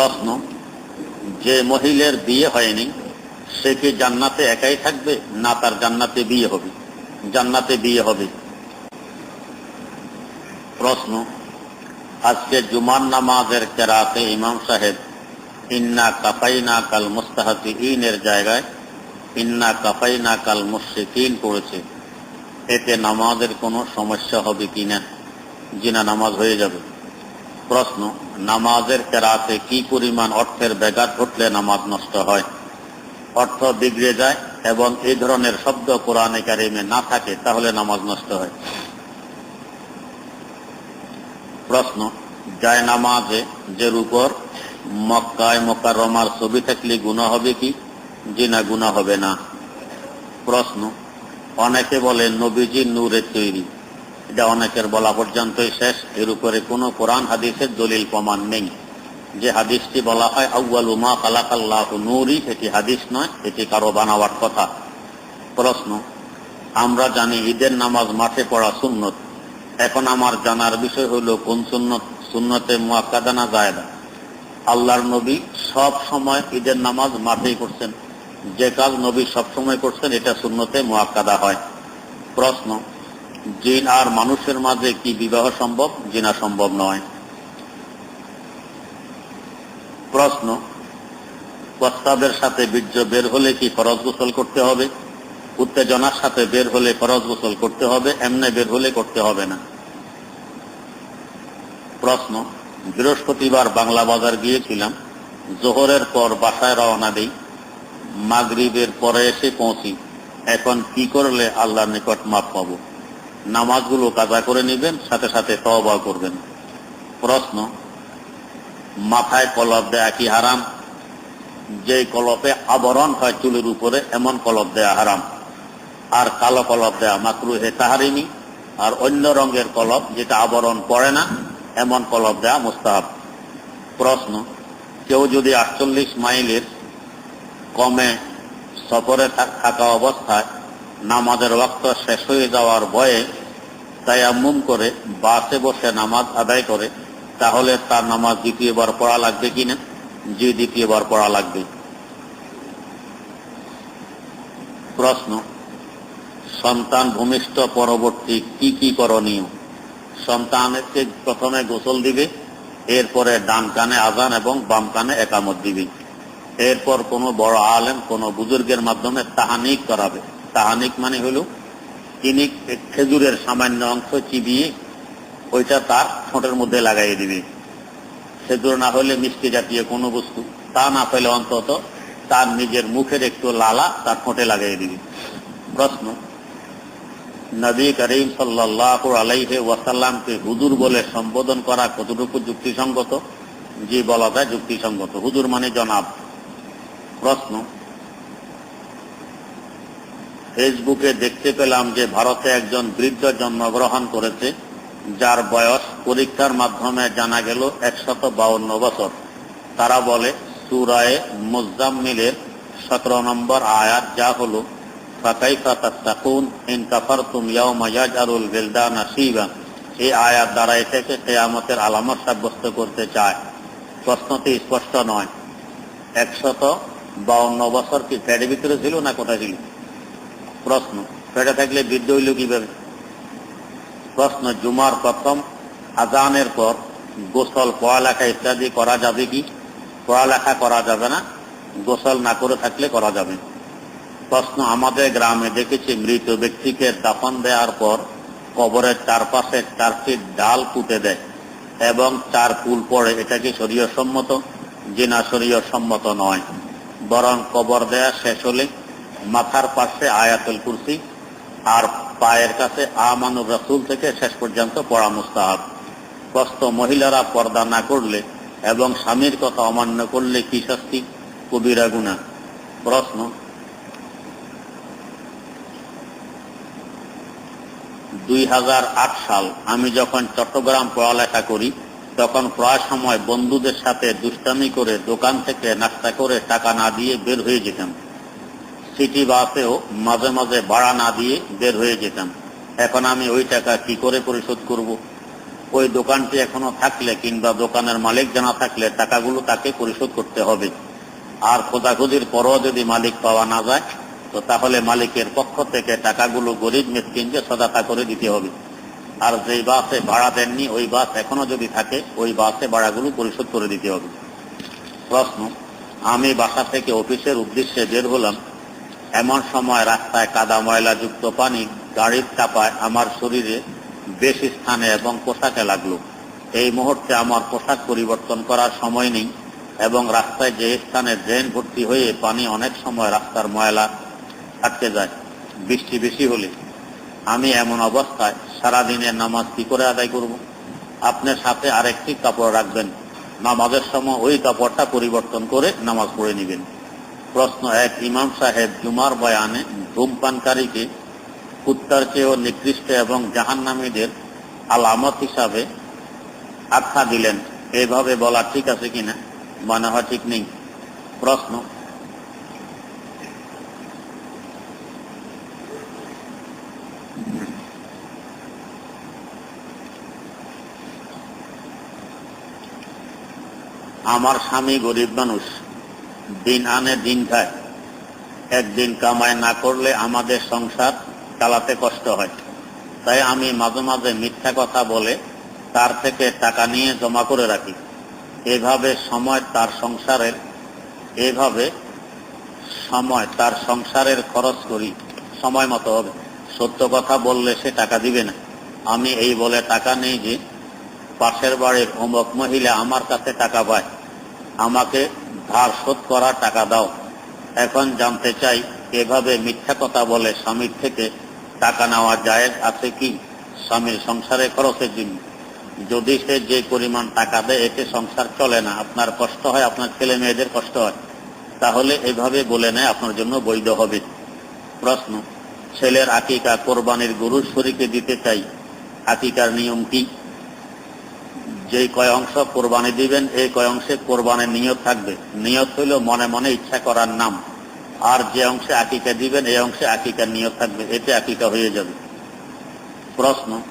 প্রশ্ন যে মহিলার বিয়ে হয়নি, সে কি জান্নাতে একাই থাকবে, না তার জান্নাতে বিয়ে হবে? জান্নাতে বিয়ে হবে? প্রশ্ন, আজকে জুমার নামাজের কেরাতে ইমাম সাহেব, ইন্না কাফাইনা কাল মুস্তাহাতি ইনের জায়গায়, ইন্না কাফাইনা কাল মুশরিকিন পড়েছে। এতে নামাজের কোনো সমস্যা হবে কিনা জিনা নামাজ হয়ে যাবে। প্রশ্ন, নামাজের কেরাতে কি পরিমাণ অর্থের ব্যাঘাত ঘটলে নামাজ নষ্ট হয়? অর্থ বিগড়ে যায় এবং এই ধরনের শব্দ কোরআনে কারিমে না থাকে, তাহলে নামাজ নষ্ট হয়। প্রশ্ন, যায় নামাজে যে উপর মক্কায় মক্কা রমার ছবি থাকলে গুণা হবে কি? জি না গুণা হবে না। প্রশ্ন, অনেকে বলে নবীজি নূরের তৈরি। এটা অনেকের বলা পর্যন্তই শেষ। এর উপরে কোনো কোরআন হাদিসের দলিল প্রমাণ নেই। যে হাদিসটি বলা হয় আউ্বাল উমা কালাকাল্লাহ নূরি এটি হাদিস নয়, এটি কারও বানাবার কথা। প্রশ্ন, আমরা জানি ঈদের নামাজ মাঠে পড়া সুন্নত। এখন আমার জানার বিষয় হলো, কোন সুন্নত? সুন্নতে মুয়াক্কাদা না জায়দা আল্লাহর নবী সব সময় ঈদের নামাজ মাঠেই করছেন যে কাজ নবী সব সময় করছেন, এটা সুন্নতে মুয়াক্কাদা হয়। প্রশ্ন জিন আর মানুষের মাঝে কি বিবাহ সম্ভব? জিনা সম্ভব নয়। প্রশ্ন, প্রস্তাবের সাথে বীর্য বের হলে কি ফরজ গোসল করতে হবে? উত্তেজনার সাথে বের হলে ফরজ গোসল করতে হবে, এমনে বের হলে করতে হবে না। প্রশ্ন, বৃহস্পতিবার বাংলা বাজার গিয়েছিলাম, জোহরের পর বাসায় রওনা দিই, মাগরিবের পরে এসে পৌঁছি। এখন কি করলে আল্লাহর নিকট মাপ পাবো? নামাজগুলো কাজা করে নেবেন, সাথে সাথে তওবা করবেন। প্রশ্ন, মাথায় কলপ দেয়া কি হারাম? যে কলপে আবরণ হয় চুলের উপরে, এমন কলপ দেয়া হারাম। আর কালো কলপ দেয়া মাকরু হে তাহারিমি আর অন্য রঙের কলপ যেটা আবরণ পড়ে না, এমন কলপ দেয়া মুস্তাহাব। প্রশ্ন, কেউ যদি আটচল্লিশ মাইলের কমে সফরে থাকা অবস্থায় নামাজের ওয়াক্ত শেষ হয়ে যাওয়ার ভয়ে তায়াম্মুম করে বাসে বসে নামাজ আদায় করে, তাহলে তার নামাজ দ্বিতীয়বার পড়া লাগবে কিনা জি, দ্বিতীয়বার পড়া লাগবে। প্রশ্ন, সন্তান ভূমিষ্ঠ পরবর্তী কি কি করণীয়? সন্তানকে প্রথমে গোসল দিবে, এরপরে ডান কানে আজান এবং বাম কানে একামত দিবে। এরপর কোনো বড় আলেম, কোনো বুজুর্গের মাধ্যমে তাহানিক করাবে। তাহানিক মানে হল, তিনি খেজুরের সামান্য অংশ চিবিয়ে ওইটা তার ঠোঁটের মধ্যে লাগাই দিবে। খেজুর না হলে মিষ্টি জাতীয় কোনো বস্তু, তা না পেলে অন্তত তার নিজের মুখের একটু লালা তার ঠোঁটে লাগাই দিবে। প্রশ্ন, নবী করিম সাল্লাহ আলাইহে ওয়াসাল্লামকে হুজুর বলে সম্বোধন করা কতটুকু যুক্তিসঙ্গত? যে বলা যায় যুক্তিসঙ্গত। হুজুর মানে জনাব। প্রশ্ন ফেসবুকে দেখতে পেলাম যে ভারতে একজন বৃদ্ধ জন্মগ্রহণ করেছে, যার বয়স পরীক্ষার মাধ্যমে জানা গেল একশত বাউন্ন বছর। তারা বলে, সুরায়ে মুজাম্মিলের সতেরো নম্বর আয়াত যা হল এই দ্বারা আলামত সাব্যস্ত করতে চায়। স্পষ্ট নয়। একশত বাউন্ন বছর কি ভিতরে ছিল না কোথায় ছিল? প্রশ্ন। পেটে থাকলে বৃদ্ধ হইল কীভাবে? প্রশ্ন, জুমার প্রথম, আজানের পর, গোসল, পড়ালেখা ইত্যাদি করা যাবে কি? পড়ালেখা করা যাবে না, গোসল না করে থাকলে করা যাবে প্রশ্ন, আমাদের গ্রামে দেখেছি মৃত ব্যক্তিকে দাফন দেওয়ার পর কবরের চারপাশে চারটি ডাল পুঁতে দেয় এবং চার ফুল পড়ে। এটা কি শরীয় সম্মত জিনা শরীয় সম্মত নয়। বরং কবর দেয়া শেষ হলে মাথার পাশে আয়াতুল কুরসি আর পায়ের কাছে আমানুর রসুল থেকে শেষ পর্যন্ত পড়া মুস্তাহাব। প্রস্ত মহিলারা পর্দা না করলে এবং স্বামীর কথা অমান্য করলে কি শাস্তি? কবিরা গুণা। প্রশ্ন, দুই হাজার আট সাল আমি যখন চট্টগ্রাম পড়ালেখা করি, তখন প্রায় সময় বন্ধুদের সাথে দুষ্টামি করে দোকান থেকে নাস্তা করে টাকা না দিয়ে বের হয়ে যেতাম। সিটি বাসেও মাঝে মাঝে ভাড়া না দিয়ে বের হয়ে যেতাম। এখন আমি ওই টাকা কি করে পরিশোধ করব? ওই দোকানটি এখনও থাকলে কিংবা দোকানের মালিক জানা থাকলে টাকাগুলো তাকে পরিশোধ করতে হবে। আর খোঁজাখুঁজির পরও যদি মালিক পাওয়া না যায়, তো তাহলে মালিকের পক্ষ থেকে টাকাগুলো গরিব মিসকিনকে সদাতা করে দিতে হবে। আর যেই বাসে ভাড়া দেননি, ওই বাস এখনও যদি থাকে, ওই বাসে ভাড়াগুলো পরিশোধ করে দিতে হবে। প্রশ্ন, আমি বাসা থেকে অফিসের উদ্দেশ্যে বের হলাম এমন সময় রাস্তায় কাদা ময়লা যুক্ত পানি গাড়ির চাপায় আমার শরীরে বেশি স্থানে এবং পোশাকে লাগল। এই মুহূর্তে আমার পোশাক পরিবর্তন করার সময় নেই এবং রাস্তায় যে স্থানে ড্রেন ভর্তি হয়ে পানি অনেক সময় রাস্তার ময়লা আটকে যায়, বৃষ্টি বেশি হলে। আমি এমন অবস্থায় সারাদিনের নামাজ কি করে আদায় করব? আপনার সাথে আরেকটি কাপড় রাখবেন। নামাজের সময় ওই কাপড়টা পরিবর্তন করে নামাজ পড়ে নেবেন। প্রশ্ন এক, ইমাম সাহেব জুমার বয়ানে ধূমপানকারীকে কুত্তার চেয়েও নিকৃষ্ট এবং জাহান্নামীদের আলামত হিসাবে আখ্যা দিলেন। এভাবে বলা ঠিক আছে কিনা? মনে হয় ঠিক নেই। প্রশ্ন। আমার স্বামী গরিব মানুষ। দিন আনে, দিন খায়। একদিন কামাই না করলে আমাদের সংসার চালাতে কষ্ট হয়। তাই আমি মাঝে মাঝে মিথ্যা কথা বলে তার থেকে টাকা নিয়ে জমা করে রাখি। এভাবে সময় তার সংসারের, এভাবে সময় তার সংসারের খরচ করি। সময় মতো হবে। সত্য কথা বললে সে টাকা দিবে না। আমি এই বলে টাকা নেই যে পাশের বাড়ির অমুক মহিলা আমার কাছে টাকা পায়। আমাকে ধার শোধ করা টাকা দাও। এখন জানতে চাই, এভাবে মিথ্যা কথা বলে স্বামীর থেকে টাকা নেওয়া জায়েজ আছে কি? স্বামীর সংসারে খরচের জন্য যদি সে যে পরিমাণ টাকা দেয়, এতে সংসার চলে না। আপনার কষ্ট হয়, আপনার ছেলে মেয়েদের কষ্ট হয়। তাহলে এভাবে বলে নেয়, আপনার জন্য বৈধ হবে। প্রশ্ন, ছেলের আকিকা কোরবানির গরুর শরীকে দিতে চাই। আকিকার নিয়ম কি? যে কয় অংশ কোরবানি দিবেন, এই কয় অংশে কোরবানির নিয়ত থাকবে। নিয়ত হইল মনে মনে ইচ্ছা করার নাম। আর যে অংশে আকিকা দিবেন, এই অংশে আকিকার নিয়ত থাকবে। এতে আকিকা হয়ে যাবে। প্রশ্ন,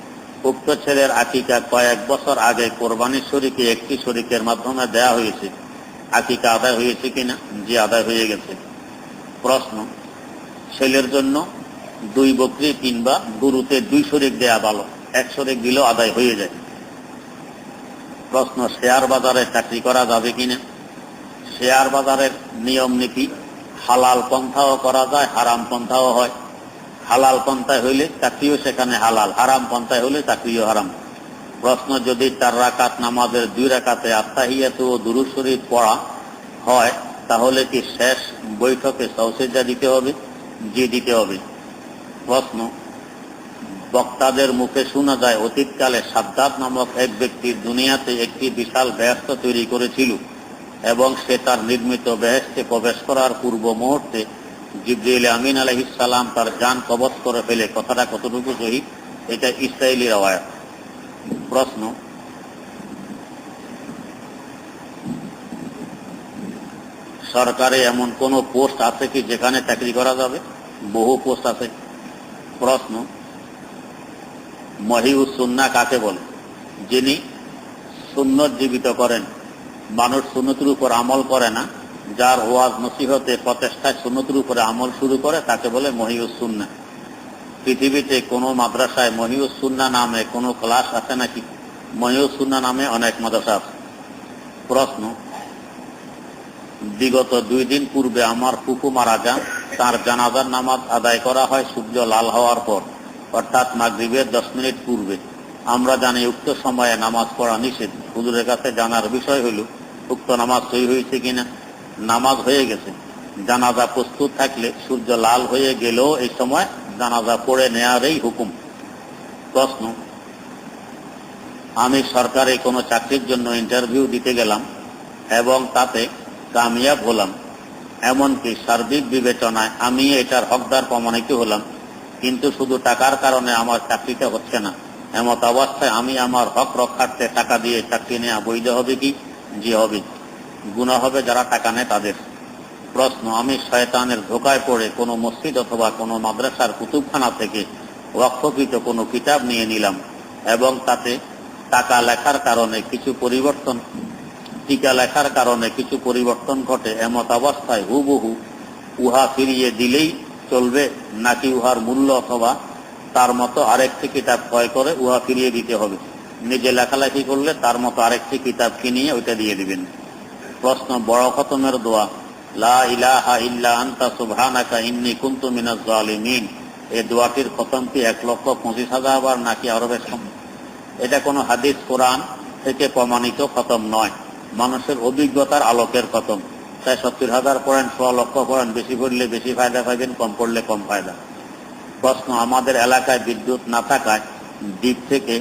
উক্ত ছেলের আকিকা কয়েক বছর আগে কোরবানির শরীকে একটি শরীকের মাধ্যমে দেয়া হয়েছে। আকিকা আদায় হয়েছে কিনা? যে আদায় হয়ে গেছে। প্রশ্ন, ছেলের জন্য দুই বকরি কিংবা গুরুতে দুই শরিক দেয়া ভালো। এক শরিক দিলেও আদায় হয়ে যায়। প্রশ্ন, শেয়ার বাজারে চাকরি করা যাবে কিনা? শেয়ার বাজারের নিয়ম নীতি, হালাল পন্থাও করা যায়, হারাম পন্থাও হয়। হালাল পন্থায় হইলে চাকরিও সেখানে হালাল, হারাম পন্থায় হইলে চাকরিও হারাম। প্রশ্ন, যদি চার রাকাত নামাজের দুই রাকাতে আত্মাহিয়াত ও দুরু শরীফ পড়া হয়, তাহলে কি শেষ বৈঠকে সৌসেজা দিতে হবে? জি, দিতে হবে। প্রশ্ন বক্তাদের মুখে শোনা যায়, অতীতকালে সাদ্দাত নামক এক ব্যক্তির দুনিয়াতে একটি বিশাল ব্যস্ত তৈরি করেছিল এবং সে তার নির্মিত বেহেস্তে প্রবেশ করার পূর্ব মুহূর্তে জিব্রিল আমিন আলহিসাল্লাম তার যান কবচ করে ফেলে। কথাটা কতটুকু সহি? এটা ইসরায়েলি রওয়ায়ত। প্রশ্ন, সরকারে এমন কোন পোস্ট আছে কি যেখানে চাকরি করা যাবে? বহু পোস্ট আছে। প্রশ্ন মহিউসুন্না কাকে বলে? যিনি সুন্নত জীবিত করেন। মানুষ সুন্নতির উপর আমল করে না। যার ওয়াজ নসিহতে প্রচেষ্টায় সুন্নতির উপরে আমল শুরু করে, তাকে বলে মহিউসুন্না পৃথিবীতে কোনো মাদ্রাসায় মহিউসুন্না নামে কোনো ক্লাস আছে নাকি? মহিউসুন্না নামে অনেক মাদ্রাসা আছে। প্রশ্ন, বিগত দুই দিন পূর্বে আমার ফুফু মারা যান তার জানাজার নামাজ আদায় করা হয় সূর্য লাল হওয়ার পর। অর্থাৎ মাগরিবের দশ মিনিট পূর্বে। আমরা জানি উক্ত সময়ে নামাজ পড়া নিষেধ। হুজুরের কাছে জানার বিষয় হইল, উক্ত নামাজ সই হয়েছে কিনা? নামাজ হয়ে গেছে। জানাজা প্রস্তুত থাকলে সূর্য লাল হয়ে গেলেও এই সময় জানাজা পড়ে নেয়ারই হুকুম। প্রশ্ন, আমি সরকারি কোনো চাকরির জন্য ইন্টারভিউ দিতে গেলাম এবং তাতে কামিয়াব হলাম। এমনকি সার্বিক বিবেচনায় আমি এটার হকদার প্রমাণিত হলাম। কিন্তু শুধু টাকার কারণে আমার চাকরিটা হচ্ছে না। এমত অবস্থায় আমি আমার হক রক্ষার্থে টাকা দিয়ে চাকরি নেওয়া বৈধ হবে কি? যে হবে। গুণা হবে যারা টাকা নেয় তাদের। প্রশ্ন, আমি শয়তানের ধোকায় পড়ে কোনো মসজিদ অথবা কোনো মাদ্রাসার কুতুবখানা থেকে রক্ষকৃত কোনো কিতাব নিয়ে নিলাম এবং তাতে টাকা লেখার কারণে কিছু পরিবর্তন, টিকা লেখার কারণে কিছু পরিবর্তন ঘটে, এমত অবস্থায় হুবহু উহা ফিরিয়ে দিলেই চলবে নাকি উহার মূল্য অথবা তার মতো আরেকটি কিতাব ক্রয় করে উহা ফিরিয়ে দিতে হবে। নিজে লেখালেখি করলে তার মতো আরেকটি কিতাব কিনিয়ে ওইটা দিয়ে দিবেন। প্রশ্ন, বড় খতমের দোয়া, লা ইলাহা ইল্লা আনতা ইন্নী মিনাজ জালিমিন। এই দোয়াটির খতমটি এক লক্ষ পঁচিশ হাজার বার নাকি আরও বেশ এটা কোনো হাদিস কোরআন থেকে প্রমাণিত খতম নয়। মানুষের অভিজ্ঞতার আলোকের খতম। তাই সত্তর হাজার পড়েন সোয়া লক্ষ পড়েন বেশি পড়লে বেশি ফায়দা পাইবেন, কম পড়লে কম ফায়দা। প্রশ্ন, আমাদের এলাকায় বিদ্যুৎ না থাকায় দ্বীপ থেকে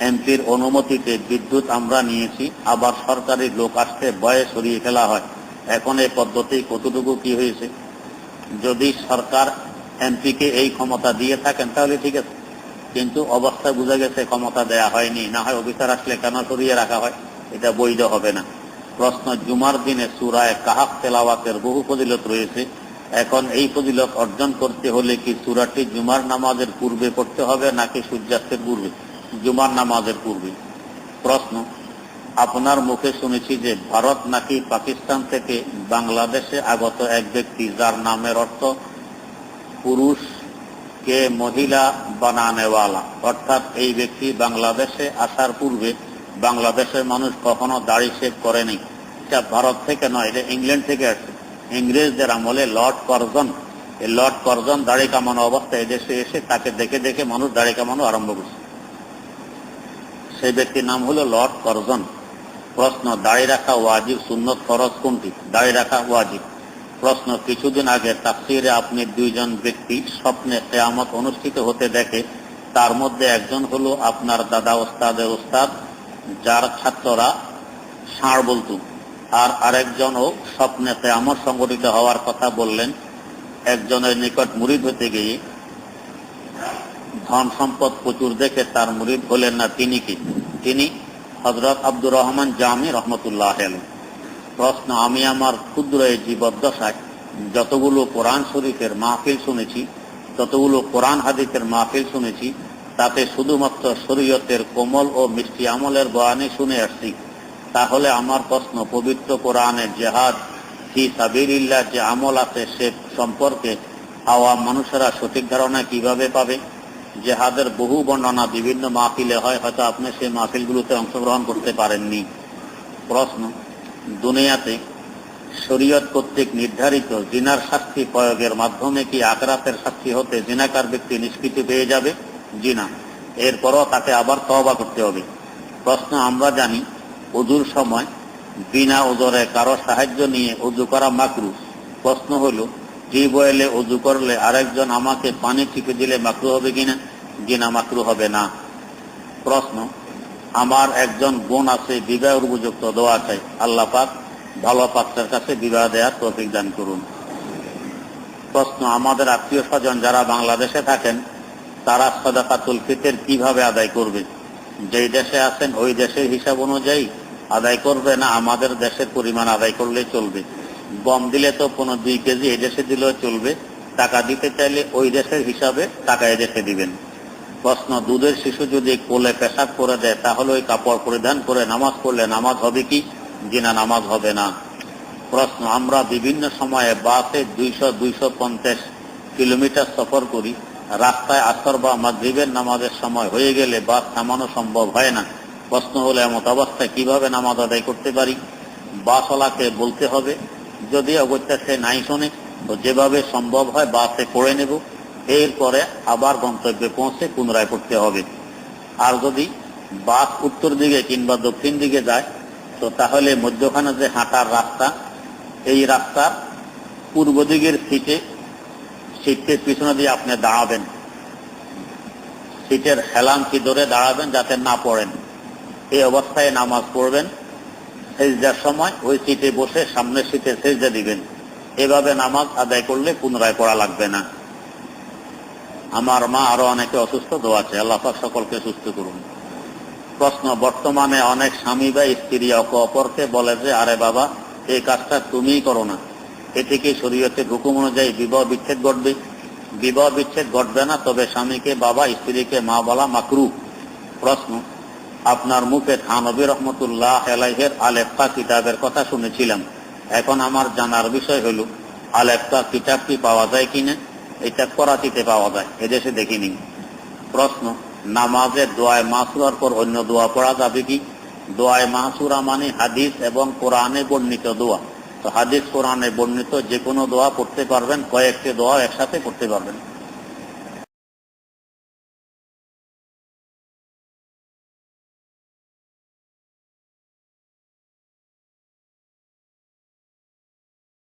এমপির অনুমতিতে বিদ্যুৎ আমরা নিয়েছি, আবার সরকারি লোক আসতে ভয়ে সরিয়ে ফেলা হয়। এখন এই পদ্ধতি কতটুকু কি হয়েছে? যদি সরকার এমপিকে এই ক্ষমতা দিয়ে থাকেন, তাহলে ঠিক আছে। কিন্তু অবস্থা বোঝা গেছে, ক্ষমতা দেয়া হয়নি, না হয় অফিসার আসলে কেন সরিয়ে রাখা হয়, এটা বৈধ হবে না। প্রশ্ন জুমার দিনে সুরায় কাহাক তেলাওয়াতের বহু ফজিলত রয়েছে। এখন এই ফজিলত অর্জন করতে হলে কি সুরাটি জুমার নামাজের পূর্বে পড়তে হবে নাকি সূর্যাস্তের পূর্বে? জুমার নামাজের পূর্বে। প্রশ্ন, আপনার মুখে শুনেছি যে ভারত নাকি পাকিস্তান থেকে বাংলাদেশে আগত এক ব্যক্তি যার নামের অর্থ পুরুষ কে মহিলা বানানেওয়ালা। অর্থাৎ এই ব্যক্তি বাংলাদেশে আসার পূর্বে বাংলাদেশের মানুষ কখনো দাড়ি শেভ করেনি। এটা ভারত থেকে নয়, এটা ইংল্যান্ড থেকে আসছে। ইংরেজদের আমলে লর্ড করজন, এই লর্ড করজন দাড়ি কামানো অবস্থায় এদেশে এসে তাকে দেখে দেখে মানুষ দাড়ি কামানো আরম্ভ করছে। সেই ব্যক্তির নাম হলো লর্ড করজন। প্রশ্ন, দাড়ি রাখা ওয়াজিব সুন্নত ফরজ কোনটি? দাড়ি রাখা ওয়াজিব। প্রশ্ন, কিছুদিন আগে তাফসিরে আপনি দুইজন ব্যক্তি স্বপ্নে কেয়ামত অনুষ্ঠিত হতে দেখে, তার মধ্যে একজন হলো আপনার দাদা ওস্তাদের ওস্তাদ যার ছাত্ররা ষাঁড় বলতো আর আরেকজনও স্বপ্নে কেয়ামত সংগঠিত হওয়ার কথা বললেন, একজনের নিকট মুরিদ হতে গিয়ে, ধন সম্পদ প্রচুর দেখে তার মুরিদ হলেন না তিনি কি? তিনি হজরত আব্দুর রহমান জামি রহমতুল্লাহ প্রশ্ন, আমি আমার ক্ষুদ্র এই জীবদ্দশায় যতগুলো কোরআন শরীফের মাহফিল শুনেছি, যতগুলো কোরআন হাদিসের মাহফিল শুনেছি তাতে শুধুমাত্র শরীয়তের কোমল ও মিষ্টি আমলের বয়ানে শুনে আসছি। তাহলে আমার প্রশ্ন, পবিত্র কোরআনের জেহাদ ফি সাবিরিল্লাহ যে আমল আছে, সে সম্পর্কে আওয়াম মানুষেরা সঠিক ধারণা কীভাবে পাবে? জেহাদের বহু বর্ণনা বিভিন্ন মাহফিলে হয়, হয়তো আপনি সেই মাহফিলগুলোতে অংশগ্রহণ করতে পারেননি। প্রশ্ন, দুনিয়াতে শরীয়ত কর্তৃক নির্ধারিত জিনার শাস্তি প্রয়োগের মাধ্যমে কি আখরাতের শাস্তি হতে জিনাকার ব্যক্তি নিষ্কৃতি পেয়ে যাবে? জিনা এরপরও তাকে আবার তওবা করতে হবে। প্রশ্ন, আমরা জানি অজুর সময় বিনা ওজরে কারও সাহায্য নিয়ে অজু করা মাকরু প্রশ্ন হলো টিউবওয়েলে অজু করলে আরেকজন আমাকে পানি টিপে দিলে মাকরু হবে কিনা জিনা মাকরু হবে না। প্রশ্ন, আমার একজন বোন আছে বিবাহ উপযুক্ত, দোয়া চাই। আল্লাহ পাক ভালো পাত্রের কাছে বিবাহ দেওয়ার তৌফিক দান করুন। প্রশ্ন, আমাদের আত্মীয় স্বজন যারা বাংলাদেশে থাকেন তারা সদাকাতুল ফিতের কীভাবে আদায় করবে? যেই দেশে আছেন, ওই দেশের হিসাব অনুযায়ী আদায় করবে না? আমাদের দেশের পরিমাণ আদায় করলে চলবে। গম দিলে তো কোনো দুই কেজি এই দেশে দিলেও চলবে। টাকা দিতে চাইলে ওই দেশের হিসাবে টাকা এই দেশে দিবেন। প্রশ্ন, দুধের শিশু যদি কোলে পেশাব করে দেয়, তাহলে ওই কাপড় পরিধান করে নামাজ পড়লে নামাজ হবে কি? জিনা নামাজ হবে না। প্রশ্ন, আমরা বিভিন্ন সময়ে বাসে দুইশো দুইশো পঞ্চাশ কিলোমিটার সফর করি। রাস্তায় আসর বা মাগরিবের নামাজের সময় হয়ে গেলে বাস থামানো সম্ভব হয় না। প্রশ্ন হলে, এমত অবস্থায় কীভাবে নামাজ আদায় করতে পারি? বাসওয়ালাকে বলতে হবে, যদি অগত্যা সে নাই শোনে, তো যেভাবে সম্ভব হয় বাসে পড়ে নেব। এরপরে আবার গন্তব্যে পৌঁছে পুনরায় পড়তে হবে। আর যদি বাস উত্তর দিকে কিংবা দক্ষিণ দিকে যায়, তো তাহলে মধ্যখানে যে হাঁটার রাস্তা, এই রাস্তার পূর্ব দিকের সিটে সিটের পিছনে দিয়ে আপনি দাঁড়াবেন। সিটের হেলামকি ধরে দাঁড়াবেন যাতে না পড়েন। এই অবস্থায় নামাজ পড়বেন। সেজদার সময় ওই সিটে বসে সামনের সিটে সেজদা দিবেন। এভাবে নামাজ আদায় করলে পুনরায় পড়া লাগবে না। আমার মা আরও অনেকে অসুস্থ, দোয়া আছে আল্লাহ সকলকে সুস্থ করুন। প্রশ্ন, বর্তমানে অনেক স্বামী বা স্ত্রী অপরকে বলে যে, আরে বাবা, এই কাজটা তুমিই করো না। এতে কি শরীয়তের হুকুম অনুযায়ী বিবাহ বিচ্ছেদ ঘটবে। বিবাহ বিচ্ছেদ ঘটবে না, তবে স্বামীকে বাবা, স্ত্রীকে মা বলা মাকরু। প্রশ্ন, আপনার মুখে থানবী রহমতুল্লাহ আলাইহের আলেপ্পা কিতাবের কথা শুনেছিলাম। এখন আমার জানার বিষয় হলো, আলেপ্পা কিতাব কি পাওয়া যায় কিনা? এটা করাচিতে পাওয়া যায়, এদেশে দেখিনি। প্রশ্ন নামাজের দোয়ায় মাসুরার পর অন্য দোয়া পড়া যাবে কি? দোয়ায় মাসুরা মানে হাদিস এবং কোরআনে বর্ণিত দোয়া। তো হাদিস কোরআনে বর্ণিত যে কোনো দোয়া পড়তে পারবেন কয়েকটি দোয়া একসাথে পড়তে পারবেন।